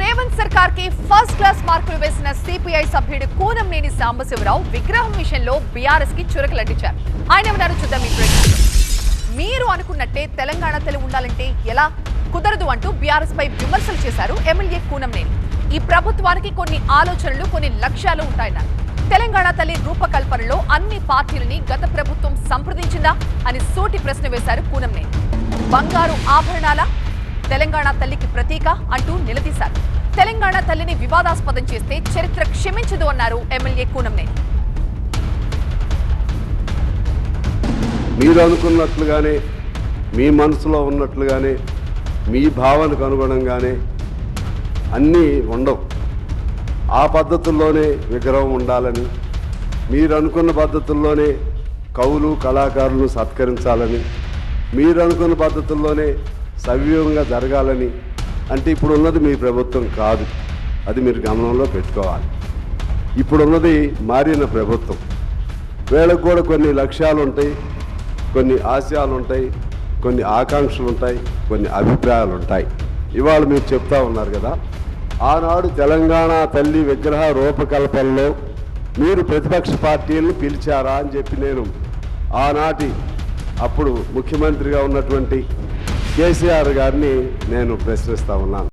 Revanth సర్కార్కి first class మార్కులు వేసిన CPI సభ్యుడు కూనంనేని సాంబశివరావు విగ్రహం విషయంలో బీఆర్ఎస్కి చురకలట్టించారు ఆయన ఏమన్నారు చూద్దాం ఈ ప్రశ్న మీరు అనుకున్నట్టే తెలంగాణ తల్లి ఉండాలంటే ఎలా? కుదరదు అంటూ బీఆర్ఎస్ పై విమర్శలు చేశారు ఎమ్మెల్యే కూనంనేని. ఈ ప్రభుత్వానికి కొన్ని ఆలోచనలు కొన్ని లక్ష్యాలు ఉంటాయన్నారు. తెలంగాణ తల్లి రూపకల్పనలో అన్ని పార్టీలని గత ప్రభుత్వం సంప్రదించిందా అని సూటి ప్రశ్న వేశారు కూనంనేని. బంగారు ఆభరణాల తెలంగాణ తల్లికి ప్రతీక అంటూ నిలదీశారు. తెలంగాణ తల్లిని వివాదాస్పదం చేస్తే చరిత్ర క్షమించదు అన్నారు ఎమ్మెల్యే కూనంనేని మీరు అనుకున్నట్లుగానే మీ మనసులో ఉన్నట్లుగానే మీ భావనకు అనుగుణంగానే అన్నీ ఉండవు. ఆ పద్ధతుల్లోనే విగ్రహం ఉండాలని మీరు అనుకున్న పద్ధతుల్లోనే కవులు కళాకారులను సత్కరించాలని మీరు అనుకున్న పద్ధతుల్లోనే సవ్యంగా జరగాలని అంటే ఇప్పుడు ఉన్నది మీ ప్రభుత్వం కాదు. అది మీరు గమనంలో పెట్టుకోవాలి. ఇప్పుడున్నది మారిన ప్రభుత్వం. వీళ్ళకు కూడా కొన్ని లక్ష్యాలు ఉంటాయి కొన్ని ఆశయాలు ఉంటాయి కొన్ని ఆకాంక్షలు ఉంటాయి కొన్ని అభిప్రాయాలు ఉంటాయి ఇవాళ మీరు చెప్తా ఉన్నారు కదా ఆనాడు తెలంగాణ తల్లి విగ్రహ రూపకల్పనలో మీరు ప్రతిపక్ష పార్టీలను పిలిచారా అని చెప్పి నేను ఆనాటి అప్పుడు ముఖ్యమంత్రిగా ఉన్నటువంటి కేసీఆర్ గారిని నేను ప్రశ్నిస్తా ఉన్నాను.